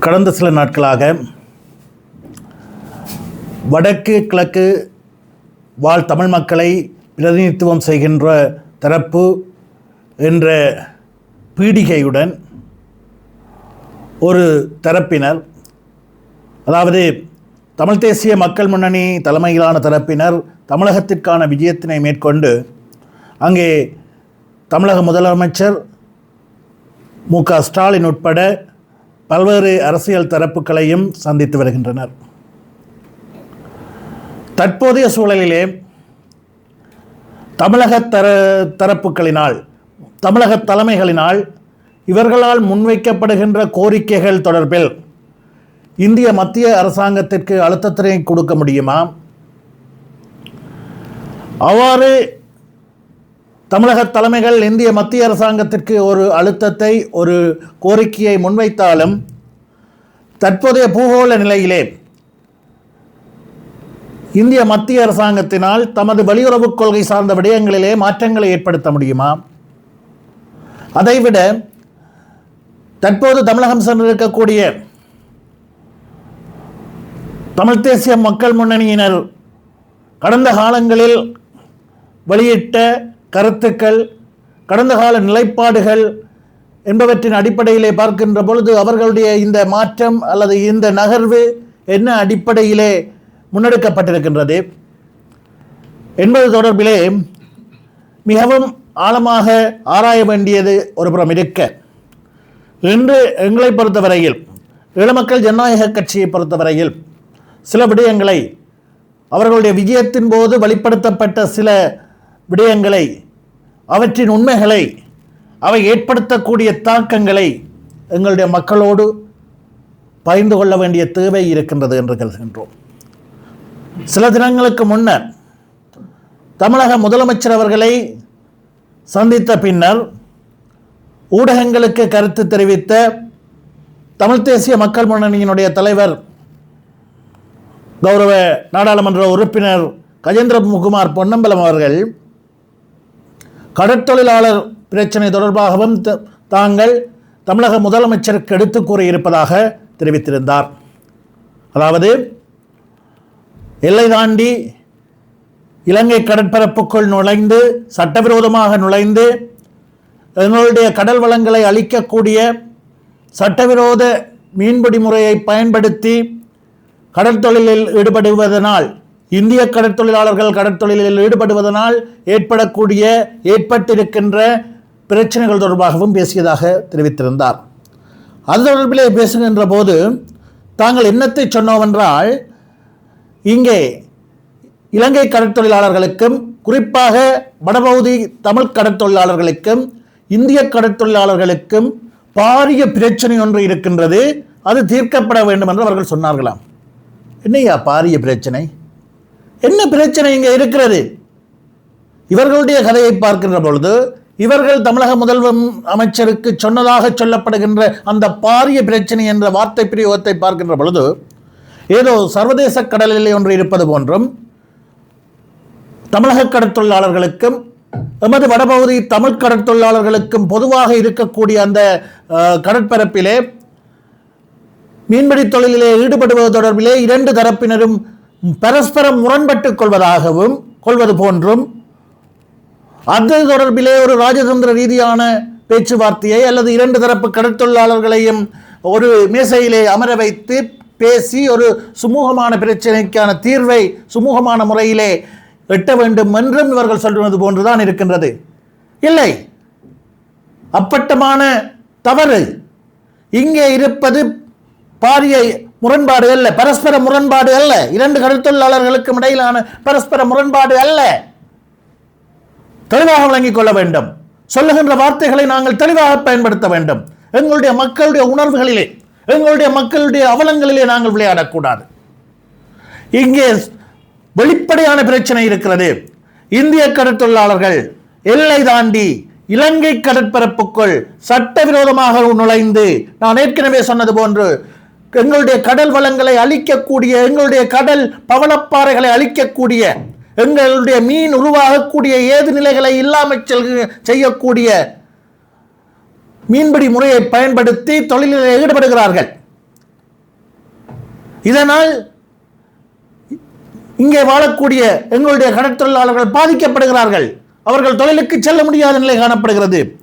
கடந்த சில நாட்களாக வடக்கு கிழக்கு வாழ் தமிழ் மக்களை பிரதிநிதித்துவம் செய்கின்ற தரப்பு என்ற பீடிகையுடன் ஒரு தரப்பினர் அதாவது தமிழ் தேசிய மக்கள் முன்னணி தலைமையிலான தரப்பினர் தமிழகத்திற்கான விஜயத்தினை மேற்கொண்டு அங்கே தமிழக முதலமைச்சர் மு க ஸ்டாலின் உட்பட பல்வேறு அரசியல் தரப்புகளையும் சந்தித்து வருகின்றனர். தற்போதைய சூழலிலே தமிழக தர தரப்புகளினால் தமிழக தலைமைகளினால் இவர்களால் முன்வைக்கப்படுகின்ற கோரிக்கைகள் தொடர்பில் இந்திய மத்திய அரசாங்கத்திற்கு அழுத்தத்தினை கொடுக்க முடியுமா? அவ்வாறு தமிழக தலைமைகள் இந்திய மத்திய அரசாங்கத்திற்கு ஒரு அழுத்தத்தை ஒரு கோரிக்கையை முன்வைத்தாலும் தற்போதைய பூகோள நிலையிலே இந்திய மத்திய அரசாங்கத்தினால் தமது வெளியுறவுக் கொள்கை சார்ந்த விடயங்களிலே மாற்றங்களை ஏற்படுத்த முடியுமா? அதைவிட தற்போது தமிழகம் சென்றிருக்கக்கூடிய தமிழ் தேசிய மக்கள் முன்னணியினர் கடந்த காலங்களில் வெளியிட்ட கருத்துக்கள் கடந்த கால நிலைப்பாடுகள் என்பவற்றின் அடிப்படையிலே பார்க்கின்ற பொழுது அவர்களுடைய இந்த மாற்றம் அல்லது இந்த நகர்வு என்ன அடிப்படையிலே முன்னெடுக்கப்பட்டிருக்கின்றது என்பது தொடர்பிலே மிகவும் ஆழமாக ஆராய வேண்டியது ஒரு புறம் இருக்க. இன்று எங்களை பொறுத்தவரையில் இளமக்கள் ஜனநாயக கட்சியை பொறுத்தவரையில் சில விடயங்களை அவர்களுடைய விஜயத்தின் போது வெளிப்படுத்தப்பட்ட சில விடயங்களை அவற்றின் உண்மைகளை அவை ஏற்படுத்தக்கூடிய தாக்கங்களை எங்களுடைய மக்களோடு பகிர்ந்து கொள்ள வேண்டிய தேவை இருக்கின்றது என்று கருதுகின்றோம். சில தினங்களுக்கு முன்னர் தமிழக முதலமைச்சர் அவர்களை சந்தித்த பின்னர் ஊடகங்களுக்கு கருத்து தெரிவித்த தமிழ் தேசிய மக்கள் முன்னணியினுடைய தலைவர் கௌரவ நாடாளுமன்ற உறுப்பினர் கஜேந்திர முகுமார் பொன்னம்பலம் அவர்கள் கடற்தொழிலாளர் பிரச்சனை தொடர்பாகவும் த- தாங்கள் தமிழக முதலமைச்சருக்கு எடுத்து கூறியிருப்பதாக தெரிவித்திருந்தார். அதாவது எல்லை தாண்டி இலங்கை கடற்பரப்புக்குள் நுழைந்து சட்டவிரோதமாக நுழைந்து எங்களுடைய கடல் வளங்களை அழிக்கக்கூடிய சட்டவிரோத மீன்பிடி முறையை பயன்படுத்தி கடற்தொழிலில் ஈடுபடுவதனால் இந்திய கடற்தொழிலாளர்கள் கடற்தொழிலில் ஈடுபடுவதனால் ஏற்படக்கூடிய ஏற்பட்டிருக்கின்ற பிரச்சனைகள் தொடர்பாகவும் பேசியதாக தெரிவித்திருந்தார். அது தொடர்பிலே பேசுகின்ற போது தாங்கள் என்னத்தை சொன்னோமென்றால் இங்கே இலங்கை கடற்தொழிலாளர்களுக்கும் குறிப்பாக வடபகுதி தமிழ் கடற்தொழிலாளர்களுக்கும் இந்திய கடற்தொழிலாளர்களுக்கும் பாரிய பிரச்சனை ஒன்று இருக்கின்றது. அது தீர்க்கப்பட வேண்டும் என்று அவர்கள் சொன்னார்களாம். என்னையா பாரிய பிரச்சனை? என்ன பிரச்சனை இங்கே இருக்கிறது? இவர்களுடைய கதையை பார்க்கின்ற பொழுது இவர்கள் தமிழக முதல்வர் அமைச்சருக்கு சொன்னதாக சொல்லப்படுகின்ற அந்த பாரிய பிரச்சனை என்ற வார்த்தை பிரயோகத்தை பார்க்கின்ற பொழுது ஏதோ சர்வதேச கடலிலே ஒன்று இருப்பது போன்றும் தமிழக கடற்தொழிலாளர்களுக்கும் எமது வடபகுதி தமிழ் கடற்தொழிலாளர்களுக்கும் பொதுவாக இருக்கக்கூடிய அந்த கடற்பரப்பிலே மீன்பிடி தொழிலிலே ஈடுபடுவது தொடர்பிலே இரண்டு தரப்பினரும் பரஸ்பரம் முரண்பட்டுக் கொள்வதாகவும் கொள்வது போன்றும் அது தொடர்பிலே ஒரு ராஜதந்திர ரீதியான பேச்சுவார்த்தையை அல்லது இரண்டு தரப்பு கடற்தொழிலாளர்களையும் ஒரு மேசையிலே அமர வைத்து பேசி ஒரு சுமூகமான பிரச்சனைக்கான தீர்வை சுமூகமான முறையிலே எட்ட வேண்டும் என்றும் இவர்கள் சொல்வது போன்றுதான் இருக்கின்றது. இல்லை. அப்பட்டமான தவறு இங்கே இருப்பது பாரிய முரண்பாடு அல்ல. பரஸ்பர முரண்பாடு அல்ல. இரண்டு கடற்தொழிலாளர்களுக்கும் இடையிலான பரஸ்பர முரண்பாடு அல்ல. தெளிவாக விளங்கிக் கொள்ள வேண்டும். சொல்லுகின்ற வார்த்தைகளை நாங்கள் தெளிவாக பயன்படுத்த வேண்டும். எங்களுடைய மக்களுடைய உணர்வுகளிலே எங்களுடைய மக்களுடைய அவலங்களிலே நாங்கள் விளையாடக்கூடாது. இங்கே வெளிப்படையான பிரச்சனை இருக்கிறது. இந்திய கடற்தொழிலாளர்கள் எல்லை தாண்டி இலங்கை கடற்பரப்புக்குள் சட்டவிரோதமாக நுழைந்து நான் ஏற்கனவே சொன்னது போன்று எங்களுடைய கடல் வளங்களை அழிக்கக்கூடிய எங்களுடைய கடல் பவளப்பாறைகளை அழிக்கக்கூடிய எங்களுடைய மீன் உருவாகக்கூடிய ஏது நிலைகளை இல்லாமல் செல்- செய்யக்கூடிய மீன்பிடி முறையை பயன்படுத்தி தொழிலில் ஈடுபடுகிறார்கள். இதனால் இங்கே வாழக்கூடிய எங்களுடைய கடற்தொழிலாளர்கள் பாதிக்கப்படுகிறார்கள். அவர்கள் தொழிலுக்கு செல்ல முடியாத நிலை காணப்படுகிறது.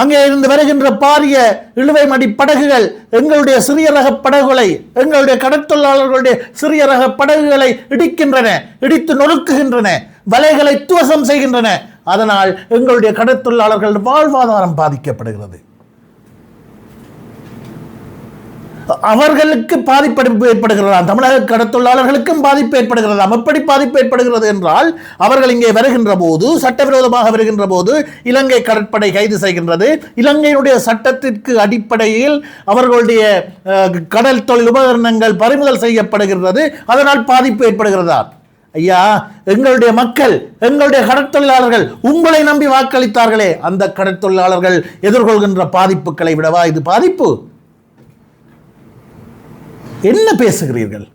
அங்கே இருந்து வருகின்ற பாரிய இழுவை மடி படகுகள் எங்களுடைய சிறிய ரக படகுகளை எங்களுடைய கடற்தொழிலாளர்களுடைய சிறிய ரக படகுகளை இடிக்கின்றன இடித்து நொறுக்குகின்றன வலைகளை துவசம் செய்கின்றன. அதனால் எங்களுடைய கடற்தொழிலாளர்கள் வாழ்வாதாரம் பாதிக்கப்படுகிறது. அவர்களுக்கு பாதிப்பு ஏற்படுகிறதா? தமிழக கடத்தொழிலாளர்களுக்கும் பாதிப்பு ஏற்படுகிறதா? எப்படி பாதிப்பு ஏற்படுகிறது என்றால் அவர்கள் இங்கே வருகின்ற போது சட்டவிரோதமாக வருகின்ற போது இலங்கை கடற்படை கைது செய்கின்றது. இலங்கையினுடைய சட்டத்திற்கு அடிப்படையில் அவர்களுடைய அஹ், கடல் தொழில் உபகரணங்கள் பறிமுதல் செய்யப்படுகிறது அதனால் பாதிப்பு ஏற்படுகிறதா? ஐயா எங்களுடைய மக்கள் எங்களுடைய கடற்தொழிலாளர்கள் உங்களை நம்பி வாக்களித்தார்களே. அந்த கடற்தொழிலாளர்கள் எதிர்கொள்கின்ற பாதிப்புகளை விடவா இது பாதிப்பு? என்ன பேசுகிறீர்கள்?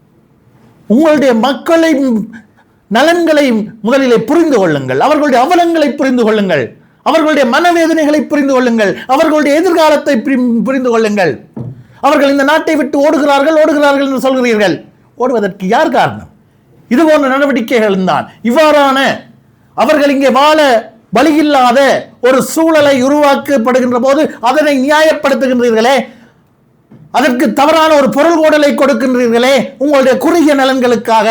உங்களுடைய மக்களை நலன்களை முதலிலே புரிந்து கொள்ளுங்கள். அவர்களுடைய அவலங்களை புரிந்து கொள்ளுங்கள். அவர்களுடைய மனவேதனைகளை புரிந்து கொள்ளுங்கள். அவர்களுடைய எதிர்காலத்தை புரி- புரிந்து கொள்ளுங்கள். அவர்கள் இந்த நாட்டை விட்டு ஓடுகிறார்கள் ஓடுகிறார்கள் என்று சொல்கிறீர்கள். ஓடுவதற்கு யார் காரணம்? இது போன்ற நடவடிக்கைகள் தான். இவ்வாறான அவர்கள் இங்கே வாழ வழியில்லாத ஒரு சூழலை உருவாக்கப்படுகின்ற போது அதனை நியாயப்படுத்துகின்றீர்களே. அதற்கு தவறான ஒரு பொருள் கோடலை கொடுக்கின்றீர்களே உங்களுடைய குறுகிய நலன்களுக்காக.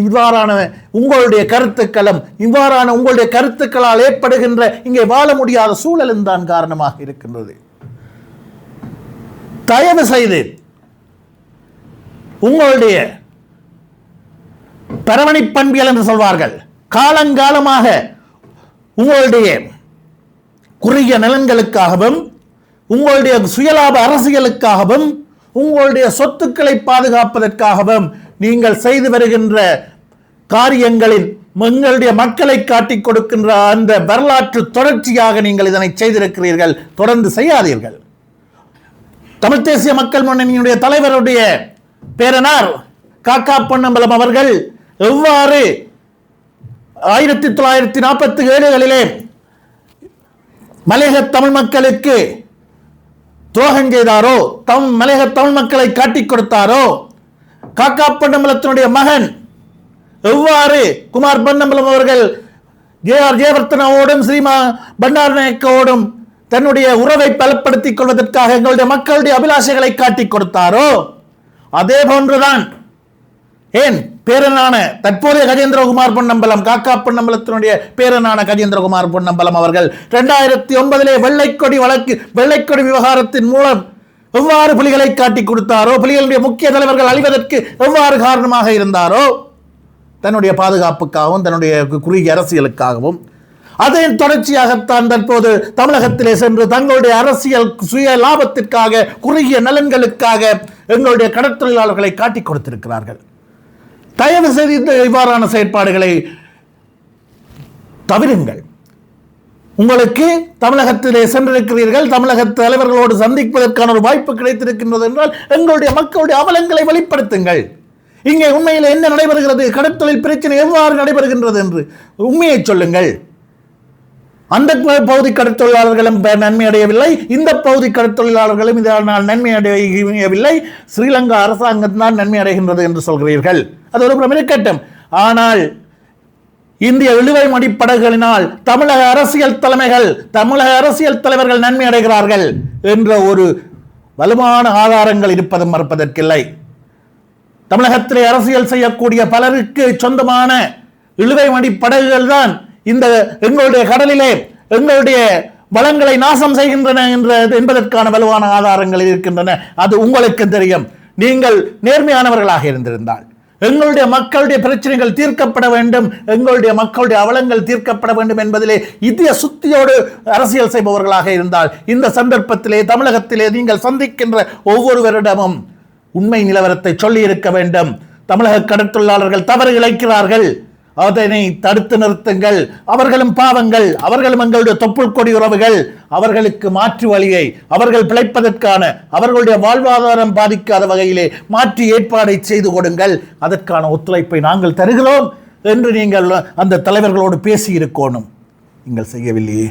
இவ்வாறான உங்களுடைய கருத்துக்களும் இவ்வாறான உங்களுடைய கருத்துக்களால் ஏற்படுகின்ற இங்கே வாழ முடியாத சூழலும் தான் காரணமாக இருக்கின்றது. தயவு செய்து உங்களுடைய பரவணி பண்பியல் என்று சொல்வார்கள். காலங்காலமாக உங்களுடைய குறுகிய நலன்களுக்காகவும் உங்களுடைய சுயலாப அரசியலுக்காகவும் உங்களுடைய சொத்துக்களை பாதுகாப்பதற்காகவும் நீங்கள் செய்து வருகின்ற காரியங்களின் எங்களுடைய மக்களை காட்டிக் கொடுக்கின்ற அந்த வரலாற்று தொடர்ச்சியாக நீங்கள் இதனை செய்திருக்கிறீர்கள். தொடர்ந்து செய்யாதீர்கள். தமிழ் தேசிய மக்கள் முன்னணியினுடைய தலைவருடைய பேரனார் காக்கா பொன்னம்பலம் அவர்கள் எவ்வாறு ஆயிரத்தி தொள்ளாயிரத்தி நாற்பத்தி ஏழுகளிலே மலையக தமிழ் மக்களுக்கு துரோகம் செய்தாரோ? தம் மலையக தமிழ் மக்களை காட்டிக் கொடுத்தாரோ? காக்கா பொன்னம்பலத்தினுடைய மகன் எவ்வாறு குமார் பொன்னம்பலம் அவர்கள் ஜே ஆர் ஜெயவர்த்தனாவோடும் ஸ்ரீமா பண்டாரநாயக்கோடும் தன்னுடைய உறவை பலப்படுத்திக் கொள்வதற்காக எங்களுடைய மக்களுடைய அபிலாஷைகளை காட்டிக் கொடுத்தாரோ? அதே போன்றுதான். ஏன்? பேரனான தற்போதைய கஜேந்திரகுமார் பொன்னம்பலம் காக்கா பொன்னம்பலத்தினுடைய பேரனான கஜேந்திரகுமார் பொன்னம்பலம் அவர்கள் ரெண்டாயிரத்தி ஒன்பதிலே வெள்ளைக்கொடி வழக்கு வெள்ளைக்கொடி விவகாரத்தின் மூலம் எவ்வாறு புலிகளை காட்டிக் கொடுத்தாரோ புலிகளுடைய முக்கிய தலைவர்கள் அழிவதற்கு எவ்வாறு காரணமாக இருந்தாரோ தன்னுடைய பாதுகாப்புக்காகவும் தன்னுடைய குறுகிய அரசியலுக்காகவும் அதன் தொடர்ச்சியாகத்தான் தற்போது தமிழகத்திலே சென்று தங்களுடைய அரசியல் சுய லாபத்திற்காக குறுகிய நலன்களுக்காக எங்களுடைய கடற்தொழிலாளர்களை காட்டிக் கொடுத்திருக்கிறார்கள். தயவு செய்து இந்த இவ்வாறான செயற்பாடுகளை தவிருங்கள். உங்களுக்கு தமிழகத்திலே சென்றிருக்கிறீர்கள் தமிழக தலைவர்களோடு சந்திப்பதற்கான ஒரு வாய்ப்பு கிடைத்திருக்கின்றது என்றால் எங்களுடைய மக்களுடைய அவலங்களை வெளிப்படுத்துங்கள். இங்கே உண்மையில் என்ன நடைபெறுகிறது? கடற்தொழில் பிரச்சனை எவ்வாறு நடைபெறுகின்றது என்று உண்மையை சொல்லுங்கள். அந்த பகுதி கடற்தொழிலாளர்களும் நன்மை அடையவில்லை இந்த பகுதி கடற்தொழிலாளர்களும் இதனால் நன்மை அடையவில்லை ஸ்ரீலங்கா அரசாங்கம் தான் நன்மை அடைகின்றது என்று சொல்கிறீர்கள். அது ஒரு புறம் ஆனால் இந்திய இழுவை மடிப்படகுகளினால் தமிழக அரசியல் தலைமைகள் தமிழக அரசியல் தலைவர்கள் நன்மை அடைகிறார்கள் என்ற ஒரு வலுவான ஆதாரங்கள் இருப்பதும் மறுப்பதற்கில்லை. தமிழகத்திலே அரசியல் செய்யக்கூடிய பலருக்கு சொந்தமான இழுவை மடி படகுகள் தான் இந்த எங்களுடைய கடலிலே எங்களுடைய வளங்களை நாசம் செய்கின்றன என்ற என்பதற்கான வலுவான ஆதாரங்கள் இருக்கின்றன. அது உங்களுக்கு தெரியும். நீங்கள் நேர்மையானவர்களாக இருந்திருந்தால். எங்களுடைய மக்களுடைய பிரச்சனைகள் தீர்க்கப்பட வேண்டும். எங்களுடைய மக்களுடைய அவலங்கள் தீர்க்கப்பட வேண்டும் என்பதிலே இதய சுத்தியோடு அரசியல் செய்பவர்களாக இருந்தால் இந்த சந்தர்ப்பத்திலே தமிழகத்திலே நீங்கள் சந்திக்கின்ற ஒவ்வொருவரிடமும் உண்மை நிலவரத்தை சொல்லி இருக்க வேண்டும். தமிழக கடற்தொழிலாளர்கள் தவறு இழைக்கிறார்கள். அதனை தடுத்து நிறுத்துங்கள். அவர்களும் பாவங்கள் அவர்களும் எங்களுடைய தொப்புள் கொடி உறவுகள் அவர்களுக்கு மாற்று வழியை அவர்கள் பிழைப்பதற்கான அவர்களுடைய வாழ்வாதாரம் பாதிக்காத வகையிலே மாற்றி ஏற்பாடை செய்து கொடுங்கள். அதற்கான ஒத்துழைப்பை நாங்கள் தருகிறோம் என்று நீங்கள் அந்த தலைவர்களோடு பேசி இருக்கணும் நீங்கள் செய்யவில்லையே.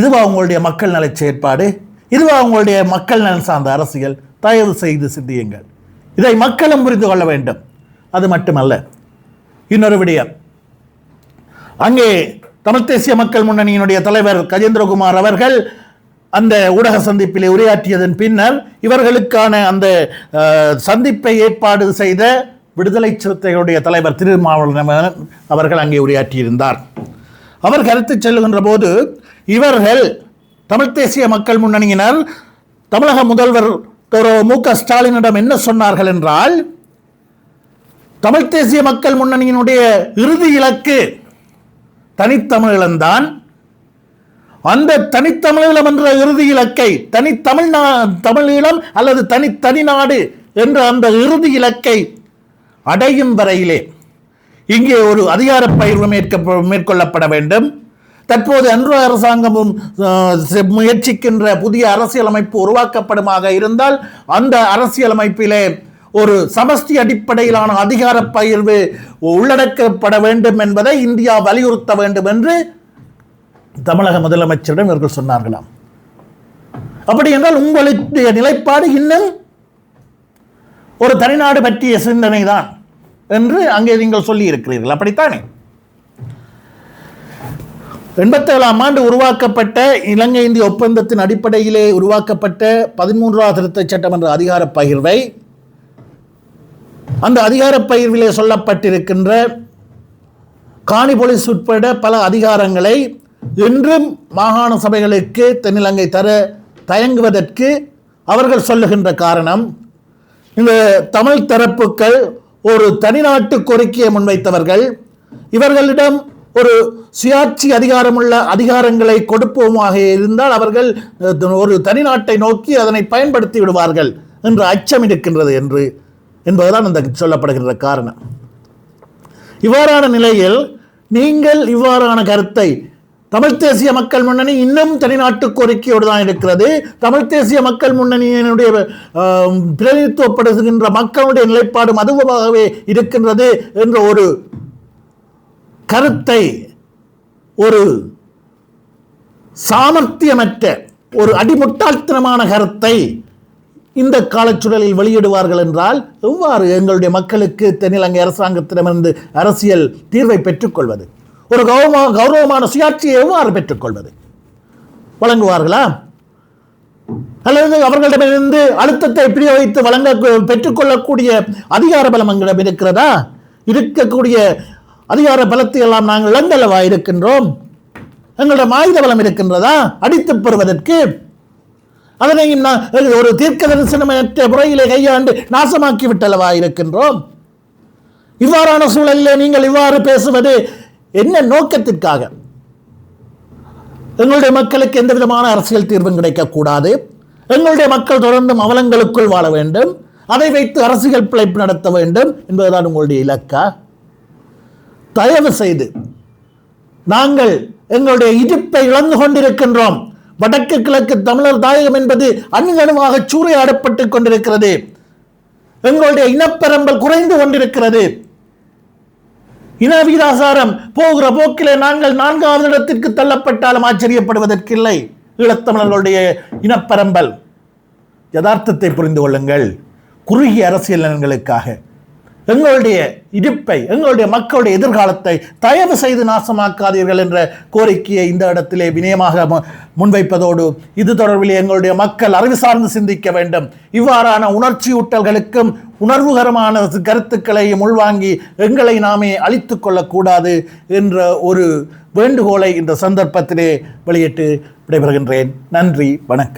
இதுவா உங்களுடைய மக்கள் நலச் செயற்பாடு? இதுவா உங்களுடைய மக்கள் நலன் சார்ந்த அரசியல்? தயவு செய்து சிந்தியுங்கள். இதை மக்களும் புரிந்து கொள்ள வேண்டும். அது மட்டுமல்ல இன்னொரு விடயம். அங்கே தமிழ் தேசிய மக்கள் முன்னணியினுடைய தலைவர் கஜேந்திரகுமார் அவர்கள் அந்த ஊடக சந்திப்பிலே உரையாற்றியதன் பின்னர் இவர்களுக்கான அந்த சந்திப்பை ஏற்பாடு செய்த விடுதலை சிறுத்தைகளுடைய தலைவர் திருமாவளவன் அவர்கள் அங்கே உரையாற்றியிருந்தார். அவர் கருத்து செல்லுகின்ற போது இவர்கள் தமிழ் தேசிய மக்கள் முன்னணியினர் தமிழக முதல்வர் திரு மு க ஸ்டாலினிடம் என்ன சொன்னார்கள் என்றால் தமிழ் தேசிய மக்கள் முன்னணியினுடைய இறுதி இலக்கு தனித்தமிழன்தான் அந்த தனித்தமிழீழம் என்ற இறுதி இலக்கை தனித்தமிழ்நா தமிழீழம் அல்லது தனி தனிநாடு என்ற அந்த இறுதி இலக்கை அடையும் வரையிலே இங்கே ஒரு அதிகார பயிர்வு மேற்க மேற்கொள்ளப்பட வேண்டும். தற்போது அன்று அரசாங்கமும் முயற்சிக்கின்ற புதிய அரசியலமைப்பு உருவாக்கப்படுமாக இருந்தால் அந்த அரசியலமைப்பிலே ஒரு சமஸ்தி அடிப்படையிலான அதிகார பகிர்வு உள்ளடக்கப்பட வேண்டும் என்பதை இந்தியா வலியுறுத்த வேண்டும் என்று தமிழக முதலமைச்சரிடம் இவர்கள் சொன்னார்களாம். அப்படி என்றால் உங்களுடைய நிலைப்பாடு இன்னும் ஒரு தனிநாடு பற்றிய சிந்தனை தான் என்று அங்கே நீங்கள் சொல்லி இருக்கிறீர்கள் அப்படித்தானே? எண்பத்தேழாம் ஆண்டு உருவாக்கப்பட்ட இலங்கை இந்திய ஒப்பந்தத்தின் அடிப்படையிலே உருவாக்கப்பட்ட பதிமூன்றாவது திருத்த சட்டமன்ற அதிகார பகிர்வை அந்த அதிகார பயிர்விலே சொல்லப்பட்டிருக்கின்ற காணி போலீஸ் உட்பட பல அதிகாரங்களை இன்றும் மாகாண சபைகளுக்கு தென்னிலங்கை தர தயங்குவதற்கு அவர்கள் சொல்லுகின்ற காரணம் இந்த தமிழ் தரப்புக்கள் ஒரு தனிநாட்டு கோரிக்கையை முன்வைத்தவர்கள். இவர்களிடம் ஒரு சுயாட்சி அதிகாரமுள்ள அதிகாரங்களை கொடுப்போமாக இருந்தால் அவர்கள் ஒரு தனிநாட்டை நோக்கி அதனை பயன்படுத்தி விடுவார்கள் என்ற அச்சம் இருக்கின்றது என்று என்பதுதான் அந்த சொல்லப்படுகின்ற காரணம். இவ்வாறான நிலையில் நீங்கள் இவ்வாறான கருத்தை தமிழ் தேசிய மக்கள் முன்னணி இன்னும் தனிநாட்டு கோரிக்கையோடு தான் இருக்கிறது. தமிழ் தேசிய மக்கள் முன்னணியினுடைய ஆம், பிரதிநிதித்துவப்படுகின்ற மக்களுடைய நிலைப்பாடு அதுவாகவே இருக்கின்றது என்ற ஒரு கருத்தை ஒரு சாமர்த்தியமற்ற ஒரு அடிமுட்டாள்தனமான கருத்தை இந்த காலச்சூழலில் வெளியிடுவார்கள் என்றால் எவ்வாறு எங்களுடைய மக்களுக்கு தென்னிலங்கை அரசாங்கத்திடமிருந்து அரசியல் தீர்வை பெற்றுக்கொள்வது? ஒரு கௌரவ கௌரவமான சுயாட்சியை எவ்வாறு பெற்றுக்கொள்வது? வழங்குவார்களா? அல்லது அவர்களிடமிருந்து அழுத்தத்தை பிரயோகித்து வழங்க பெற்றுக்கொள்ளக்கூடிய அதிகார பலம் எங்களிடம் இருக்கிறதா? இருக்கக்கூடிய அதிகார பலத்தை எல்லாம் நாங்கள் இழந்தளவா இருக்கின்றோம்? எங்களிடம் ஆயுத பலம் இருக்கின்றதா? அடித்து பெறுவதற்கு அதனையும் நான் ஒரு தீர்க்க தரிசனமற்ற முறையிலே கையாண்டு நாசமாக்கி விட்டளவா இருக்கின்றோம்? இவ்வாறான சூழலிலே நீங்கள் இவ்வாறு பேசுவது என்ன நோக்கத்திற்காக? எங்களுடைய மக்களுக்கு எந்த விதமான அரசியல் தீர்வும் கிடைக்கக்கூடாது. எங்களுடைய மக்கள் தொடர்ந்தும் அவலங்களுக்குள் வாழ வேண்டும். அதை வைத்து அரசியல் பிழைப்பு நடத்த வேண்டும் என்பதுதான் உங்களுடைய இலக்கா? தயவு செய்து நாங்கள் எங்களுடைய இருப்பை இழந்து கொண்டிருக்கின்றோம். வடக்கு கிழக்கு தமிழர் தாயகம் என்பது அணுகணுவாக சூறையாடப்பட்டுக் கொண்டிருக்கிறது. எங்களுடைய இனப்பெரம்பல் குறைந்து கொண்டிருக்கிறது. இன வீராசாரம் போகிற போக்கிலே நாங்கள் நான்காவது இடத்திற்கு தள்ளப்பட்டாலும் ஆச்சரியப்படுவதற்கில்லை. ஈழத்தமிழர்களுடைய இனப்பெரம்பல். யதார்த்தத்தை புரிந்து கொள்ளுங்கள். குறுகிய அரசியல் நலன்களுக்காக. எங்களுடைய இருப்பை எங்களுடைய மக்களுடைய எதிர்காலத்தை தயவு செய்து நாசமாக்காதீர்கள் என்ற கோரிக்கையை இந்த இடத்திலே வினயமாக மு- முன்வைப்பதோடு இது தொடர்பில் எங்களுடைய மக்கள் அறிவு சார்ந்து சிந்திக்க வேண்டும். இவ்வாறான உணர்ச்சியூட்டல்களுக்கும் உணர்வுகரமான கருத்துக்களையும் உள்வாங்கி எங்களை நாமே அழித்து கொள்ளக்கூடாது என்ற ஒரு வேண்டுகோளை இந்த சந்தர்ப்பத்திலே வெளியிட்டு விடைபெறுகின்றேன். நன்றி வணக்கம்.